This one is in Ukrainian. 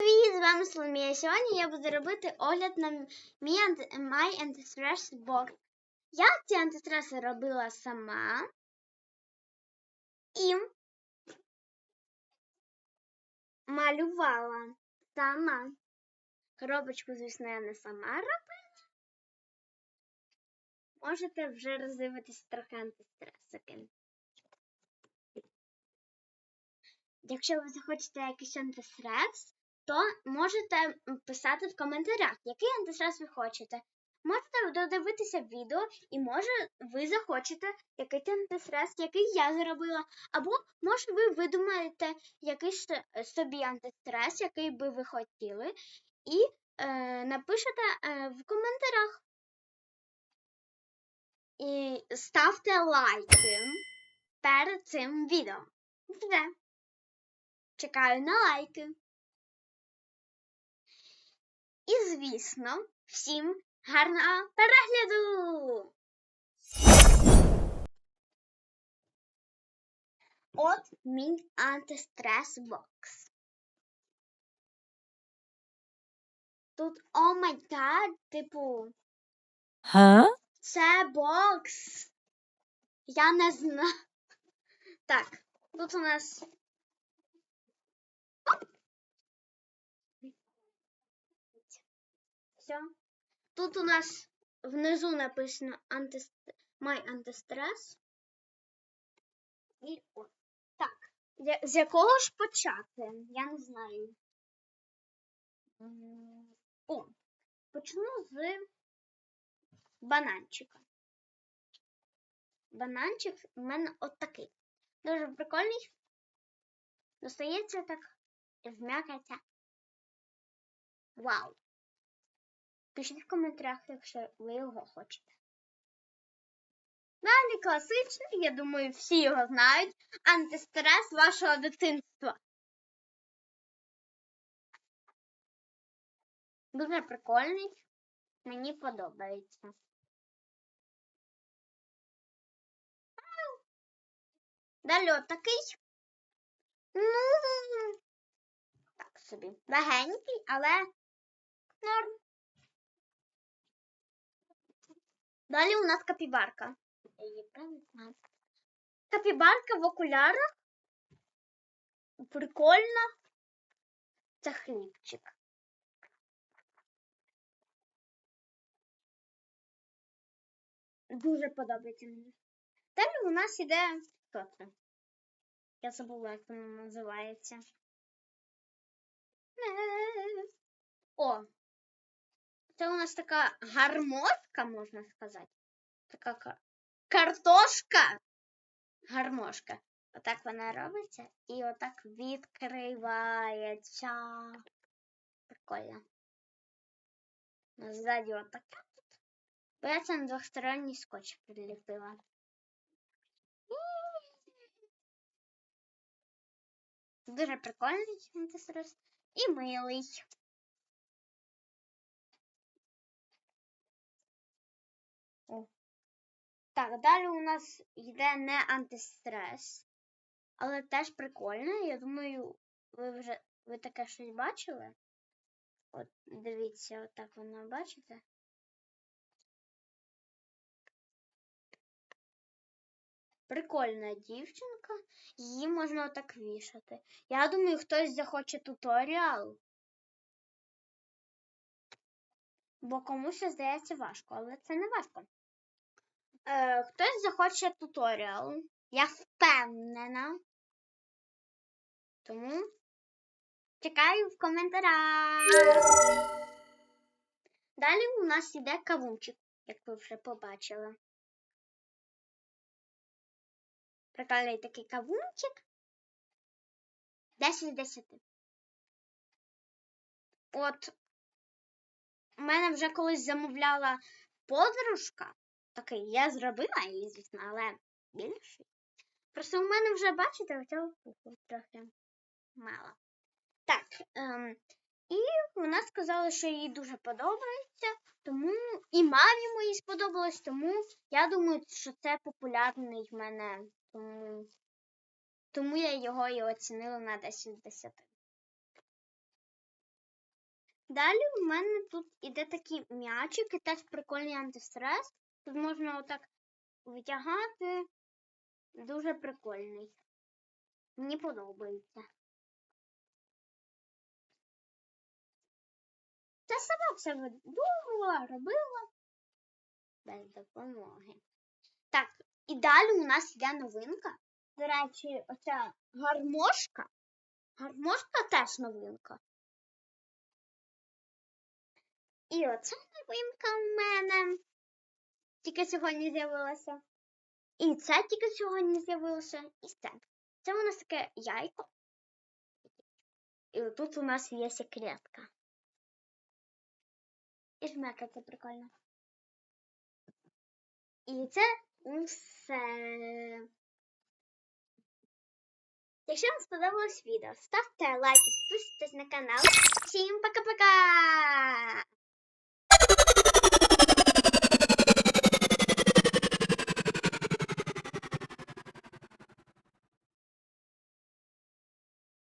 Привіт, з вами Соломія. Сьогодні я буду робити огляд на мій. My Anti-Stress Box. Я ці антистреси робила сама. І малювала сама. Коробочку, звісно, я не сама робила. Можете вже роздивитися трохи антистресики. Якщо ви захочете якийсь антистрес, то можете писати в коментарях, який антистрес ви хочете. Можете додивитися відео, і може ви захочете якийсь антистрес, який я зробила. Або може ви видумаєте якийсь собі антистрес, який би ви хотіли, і е, напишете е, в коментарях. І ставте лайки перед цим відео. Все. Чекаю на лайки. І, звісно, всім гарного перегляду! От мій антистрес бокс. Тут, о май гад, типу, Huh? це бокс. Я не знаю. Так, тут у нас все. Тут у нас внизу написано. My антистрес. І о. Так. З якого ж почати? Я не знаю. О, почну з бананчика. Бананчик в мене от такий. Дуже прикольний. Достається так і вм'якається. Вау! Пишіть в коментарях, якщо ви його хочете. Далі класичний, я думаю, всі його знають. Антистрес вашого дитинства. Дуже прикольний. Мені подобається. Далі отакий. Ну, так собі. Легенький, але норм. Далі у нас капібарка. Капібарка в окулярах. Прикольно. Це хлібчик. Дуже подобається мені. Далі у нас іде хто це? Я забула, як воно називається. О! Це у нас така гармошка, можна сказати. Така ка- картошка. Гармошка. Отак вона робиться і отак відкривається. Прикольно. Ну, Ззаді отака тут. Бо я це на двосторонній скотч приліпила. Дуже прикольний антистрес і милий. Так, далі у нас йде не антистрес, але теж прикольно. Я думаю, ви вже ви таке щось бачили. От, дивіться, отак воно бачите. Прикольна дівчинка, її можна отак вішати. Я думаю, хтось захоче туторіал. Бо комусь здається важко, але це не важко. Е, хтось захоче туторіал. Я впевнена. Тому чекаю в коментарях. Далі у нас іде кавунчик, як ви вже побачили. Прикольний такий кавунчик. 10 з 10. От у мене вже колись замовляла подружка. Такий, я зробила її, звісно, але більше. Просто у мене вже, бачите, оцього пуху трохи мало. Так, ем, і вона сказала, що їй дуже подобається, тому і мамі моїй сподобалось, тому я думаю, що це популярний в мене. Тому, тому я його і оцінила на 10 з 10. Далі у мене тут іде такий м'ячик і теж прикольний антистрес. Тут можна отак витягати. Дуже прикольний. Мені подобається. Та сама все видумала, робила без допомоги. Так, і далі у нас йде новинка. До речі, оця гармошка. Гармошка теж новинка. І оце новинка в мене. Тільки сьогодні з'явилася. І це тільки сьогодні з'явилося. І це. Це у нас таке яйко. І тут у нас є секретка. І жмека це прикольно. І це усе. Якщо вам сподобалось відео, ставте лайки, підписуйтесь на канал. Всім пока-пока!